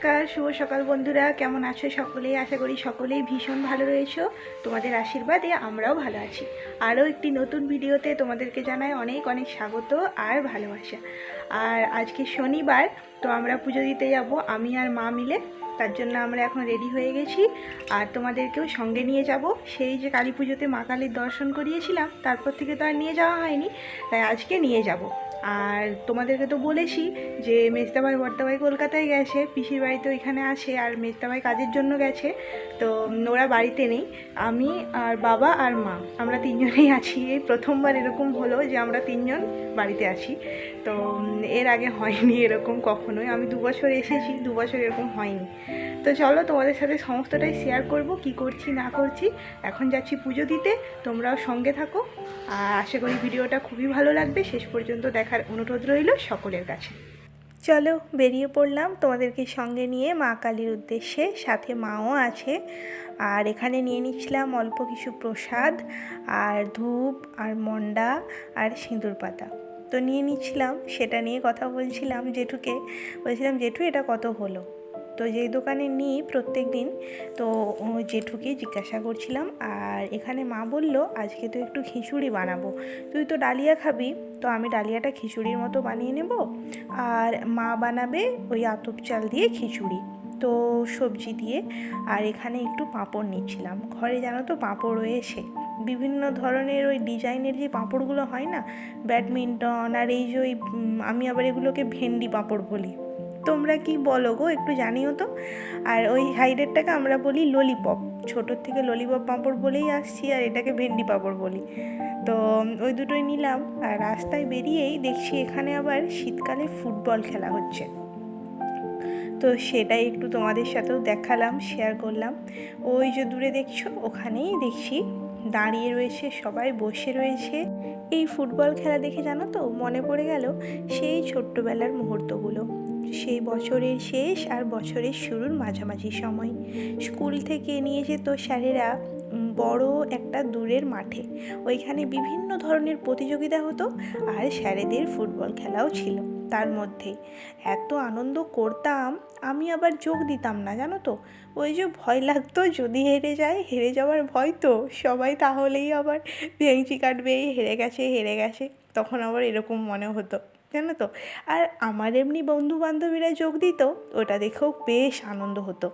নমস্কার, শুভ সকাল বন্ধুরা। কেমন আছো সকলেই? আশা করি সকলেই ভীষণ ভালো রয়েছো। তোমাদের আশীর্বাদে আমরাও ভালো আছি। আরও একটি নতুন ভিডিওতে তোমাদেরকে জানাই অনেক অনেক স্বাগত আর ভালোবাসা। আর আজকে শনিবার, তো আমরা পুজো দিতে যাব, আমি আর মা মিলে। তার জন্য আমরা এখন রেডি হয়ে গেছি। আর তোমাদেরকেও সঙ্গে নিয়ে যাব। সেই যে কালী পুজোতে মা কালীর দর্শন করিয়েছিলাম, তারপর থেকে তো আর নিয়ে যাওয়া হয়নি, তাই আজকে নিয়ে যাব। আর তোমাদেরকে তো বলেছি যে মেজদাভাই বর্দাভাই কলকাতায় গেছে, পিসির বাড়িতে ওইখানে আছে, আর মেজদাভাই কাজের জন্য গেছে। তো ওরা বাড়িতে নেই, আমি আর বাবা আর মা, আমরা তিনজনেই আছি। এই প্রথমবার এরকম হলো যে আমরা তিনজন বাড়িতে আছি। তো এর আগে হয়নি এরকম কখনোই। আমি দু বছর এসেছি, দু বছর এরকম হয়নি। তো চলো তোমাদের সাথে সমস্তটাই শেয়ার করব, কি করছি, না করছি। এখন যাচ্ছি পুজো দিতে, তোমরাও সঙ্গে থাকো। আর আশা করি ভিডিওটা খুবই ভালো লাগবে। শেষ পর্যন্ত দেখার অনুরোধ রইল সকলের কাছে। চলো বেরিয়ে পড়লাম তোমাদেরকে সঙ্গে নিয়ে মা কালীর উদ্দেশ্যে। সাথে মাও আছে। আর এখানে নিয়ে নিচ্ছিলাম অল্প কিছু প্রসাদ, আর ধূপ, আর মন্ডা, আর সিঁদুর পাতা। তো নিয়ে নিচ্ছিলাম, সেটা নিয়ে কথা বলছিলাম জেঠুকে। বলছিলাম, জেঠু, এটা কত হলো? তো যেই দোকানে নিই প্রত্যেক দিন, তো জেঠুকে জিজ্ঞাসা করছিলাম, আর এখানে মা বলল, আজকে তো একটু খিচুড়ি বানাবো। তুই তো ডালিয়া খাবি, তো আমি ডালিয়াটা খিচুড়ির মতো বানিয়ে নেব, আর মা বানাবে ওই আতপ চাল দিয়ে খিচুড়ি। তো সবজি দিয়ে, আর এখানে একটু পাঁপড় নিচ্ছিলাম। ঘরে জানো তো পাঁপড় রয়েছে, বিভিন্ন ধরনের ওই ডিজাইনের যে পাঁপড়গুলো হয় না, ব্যাডমিন্টন আর এই যে ওই আমি আবার এগুলোকে ভেন্ডি পাঁপড় বলি। তোমরা কি বলো গো, একটু জানিও তো। আর ওই সাইডেরটাকে আমরা বলি ললিপপ ছোটোর থেকে ললিপপ পাঁপড় বলেই আসছি, আর এটাকে ভেন্ডি পাঁপড় বলি। তো, ওই দুটোই নিলাম, আর রাস্তায় বেরিয়েই দেখছি এখানে আবার শীতকালে ফুটবল খেলা হচ্ছে। তো সেটাই একটু তোমাদের সাথেও দেখালাম শেয়ার করলাম। ওই যে দূরে দেখছ, ওখানেই দেখছি দাঁড়িয়ে রয়েছে, সবাই বসে রয়েছে। এই ফুটবল খেলা দেখে জানো তো, মনে পড়ে গেল সেই ছোট্টবেলার মুহূর্তগুলো। সেই বছরের শেষ আর বছরের শুরুর মাঝামাঝি সময়। স্কুল থেকে নিয়ে যেত স্যারেরা বড় একটা দূরের মাঠে। ওইখানে বিভিন্ন ধরনের প্রতিযোগিতা হতো আর স্যারেদের ফুটবল খেলাও ছিল তার মধ্যে। এত আনন্দ করতাম, আমি আবার যোগ দিতাম না, জানো তো? ওই যে ভয় লাগতো, যদি হেরে যায়, হেরে যাওয়ার ভয় তো। সবাই তাহলেই আবার ভেঙচি কাটবে, হেরে গেছে হেরে গেছে। তখন আবার এরকম মনে হতো। জানো তো? আর আমার এমনি বন্ধু বান্ধবীরা যোগ দিত, ওটা দেখেও বেশ আনন্দ হতো।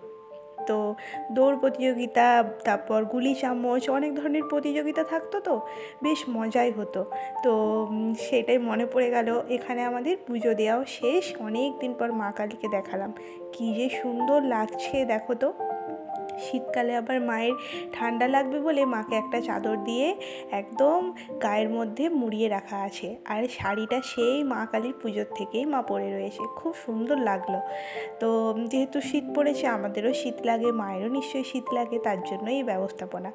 তো দৌড় প্রতিযোগিতা, তারপর গুলি চামচ, অনেক ধরনের প্রতিযোগিতা থাকতো তো, বেশ মজাই হতো। তো সেটাই মনে পড়ে গেল, এখানে আমাদের পুজো দেওয়াও শেষ, অনেক দিন পর মা কালীকে দেখালাম। কী যে সুন্দর লাগছে, দেখো তো। শীতকালে আবার মায়ের ঠান্ডা লাগবে বলে মাকে একটা চাদর দিয়ে একদম গায়ের মধ্যে মুড়িয়ে রাখা আছে। আর শাড়িটা সেই মা কালীর পুজোর থেকেই মা পরে রয়েছে। খুব সুন্দর লাগল। তো যেহেতু শীত পড়েছে আমাদেরও শীত লাগে মায়েরও নিশ্চয়ই শীত লাগে তার জন্যই এই ব্যবস্থাপনা।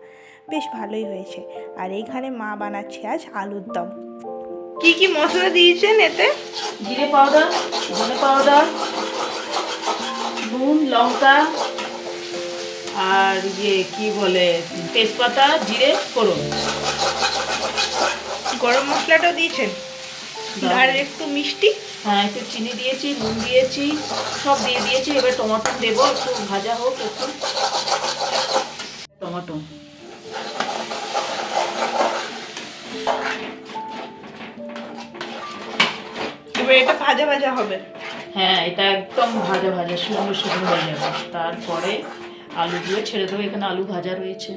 বেশ ভালোই হয়েছে। আর এইখানে মা বানাচ্ছে আজ আলুর দম। কি কি মশলা দিয়েছেন এতে? জিরে পাউডার ধনে পাউডার নুন লঙ্কা আর ইয়ে কি বলে তেজপাতা জিরে ফোড়ন। গরম মশলাটাও দিয়েছেন? আর একটু মিষ্টি? হ্যাঁ একটু চিনি দিয়েছি নুন দিয়েছি সব দিয়ে দিয়েছি। এবার টমাটো দেবো একটু ভাজা হোক একটু। টমাটো। এবার এটা ভাজা ভাজা হবে। হ্যাঁ এটা একদম ভাজা ভাজা শুকনো শুকনো হয়ে যাবে। তারপরে আলু দিয়ে ছেড়ে দেবো এখানে আলু ভাজা রয়েছে।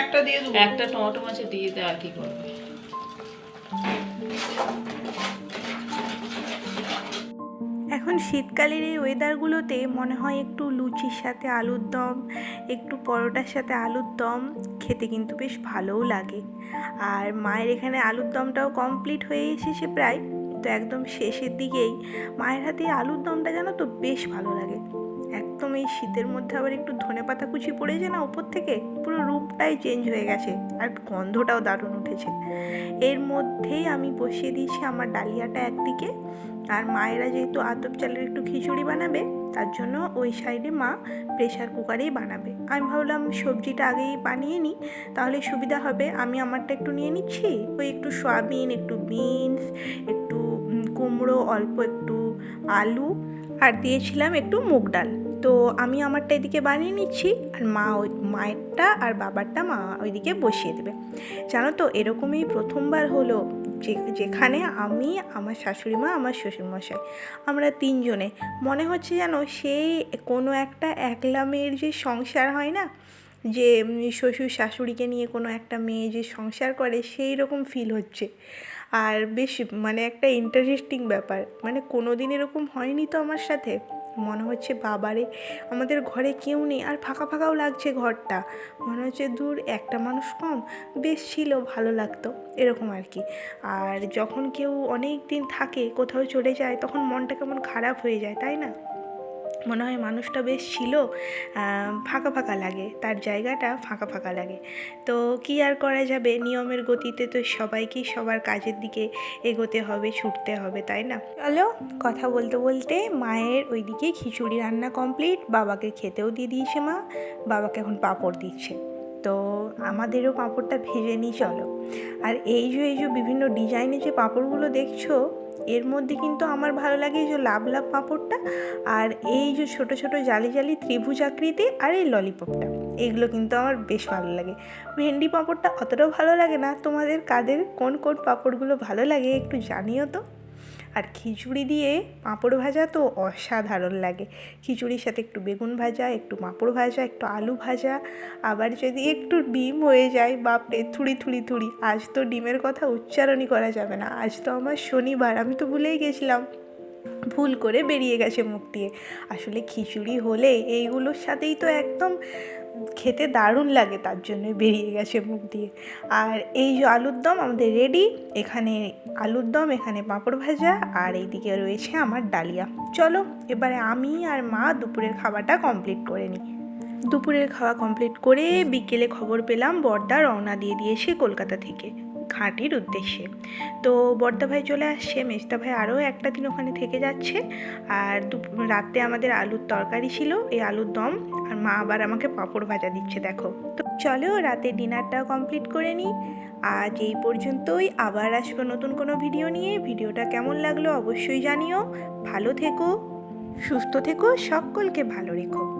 একটা দিয়ে দেবো। একটা টমেটো মাছে দিয়ে দে আর কি করবে? এখন শীতকালের এই ওয়েদারগুলোতে মনে হয় একটু লুচির সাথে আলুর দম একটু পরোটার সাথে আলুর দম খেতে কিন্তু বেশ ভালোও লাগে। আর মায়ের এখানে আলুর দমটাও কমপ্লিট হয়ে এসেছে প্রায়। তো একদম শেষের দিকেই মায়ের হাতে আলুর দমটা জানো তো বেশ ভালো লাগে। একদম এই শীতের মধ্যে আবার একটু ধনে পাতা কুচি পড়েছে না উপর থেকে, পুরো রূপটাই চেঞ্জ হয়ে গেছে আর গন্ধটাও দারুণ উঠেছে। এর মধ্যেই আমি বসিয়ে দিয়েছি আমার ডালিয়াটা একদিকে, আর মায়েরা যেহেতু আতপ চালের একটু খিচুড়ি বানাবে, তার জন্য ওই সাইডে মা প্রেশার কুকারেই বানাবে। আমি ভাবলাম সবজিটা আগেই বানিয়ে নিই, তাহলে সুবিধা হবে। আমি আমারটা একটু নিয়ে নিচ্ছি, ওই একটু সয়াবিন একটু বিনস কুমড়ো, অল্প একটু আলু আর দিয়েছিলাম একটু মুগ ডাল। তো আমি আমারটা এদিকে বানিয়ে নিচ্ছি আর মা ওই মায়েরটা আর বাবারটা মা ওইদিকে বসিয়ে দেবে। জানো তো, এরকমই প্রথমবার হলো যে, যেখানে আমি, আমার শাশুড়ি মা, আমার শ্বশুরমশাই, আমরা তিনজনে। মনে হচ্ছে যেন সেই কোনো একটা একলা মেয়ের যে সংসার হয় না, যে শ্বশুর শাশুড়িকে নিয়ে কোনো একটা মেয়ে যে সংসার করে, সেই রকম ফিল হচ্ছে। আর বেশ মানে একটা ইন্টারেস্টিং ব্যাপার। মানে কোনো দিন এরকম হয়নি তো আমার সাথে। মনে হচ্ছে, বাবারে, আমাদের ঘরে কেউ নেই, আর ফাঁকা ফাঁকাও লাগছে ঘরটা। মনে হচ্ছে, দূর, একটা মানুষ কম, বেশ ছিল, ভালো লাগতো। এরকম আর কি। আর যখন কেউ অনেক দিন থাকে, কোথাও চলে যায়, তখন মনটা কেমন খারাপ হয়ে যায়, তাই না? মনে হয় মানুষটা বেশ ছিল ফাঁকা ফাঁকা লাগে, তার জায়গাটা ফাঁকা ফাঁকা লাগে। তো কি আর করা যাবে? নিয়মের গতিতে তো সবাইকেই সবার কাজের দিকে এগোতে হবে, ছুটতে হবে, তাই না? চলো কথা বলতে বলতে মায়ের ওইদিকে খিচুড়ি রান্না কমপ্লিট বাবাকে খেতেও দিয়ে দিয়েছে মা, বাবাকে এখন পাঁপড় দিচ্ছে। তো আমাদেরও পাঁপড়টা ভেজে নিই, চলো। আর এই যে এই যে বিভিন্ন ডিজাইনের যে পাঁপড়গুলো দেখছ এর মধ্যে কিন্তু আমার ভালো লাগে এই যে লাভ লাভ পাঁপড়টা আর এই যে ছোট ছোট জালি জালি ত্রিভুজ আকৃতি আর এই ললিপপটা, এগুলো কিন্তু আমার বেশ ভালো লাগে। ভেন্ডি পাঁপড়টা অতটাও ভালো লাগে না। তোমাদের কাদের কোন কোন পাঁপড়গুলো ভালো লাগে একটু জানিও তো। আর খিচুড়ি দিয়ে পাঁপড় ভাজা তো অসাধারণ লাগে। খিচুড়ির সাথে একটু বেগুন ভাজা, একটু পাঁপড় ভাজা, একটু আলু ভাজা, আবার যদি একটু ডিম হয়ে যায়, বাপরে, থুড়ি থুড়ি থুড়ি। আজ তো ডিমের কথা উচ্চারণই করা যাবে না। আজ তো আমার শনিবার, আমি তো ভুলেই গেছিলাম। ভুল করে বেরিয়ে গেছে মুখ দিয়ে। আসলে খিচুড়ি হলে এইগুলোর সাথেই তো একদম খেতে দারুণ লাগে, তার জন্যই বেরিয়ে গেছে মুখ দিয়ে। আর এই যে আলুর দম আমাদের রেডি এখানে আলুর দম, এখানে পাঁপড় ভাজা, আর এইদিকে রয়েছে আমার ডালিয়া। চলো, এবারে আমি আর মা দুপুরের খাবারটা কমপ্লিট করে নিই। দুপুরের খাওয়া কমপ্লিট করে বিকেলে খবর পেলাম, বর্দা রওনা দিয়ে দিয়েছে কলকাতা থেকে। ঘাঁটির উদ্দেশ্যে। তো বর্দা ভাই চলে আসছে মেজদা ভাই আরও একটা দিন ওখানে থেকে যাচ্ছে। আর রাতে আমাদের আলুর তরকারি ছিল, এই আলুর দম। আর মা আবার আমাকে পাঁপড় ভাজা দিচ্ছে, দেখো। তো চলো, রাতে ডিনারটা কমপ্লিট করে নিই। আজ এই পর্যন্তই, আবার আসব নতুন কোনো ভিডিও নিয়ে। ভিডিওটা কেমন লাগল অবশ্যই জানিও। ভালো থেকো, সুস্থ থেকো, সকলকে ভালো রেখো।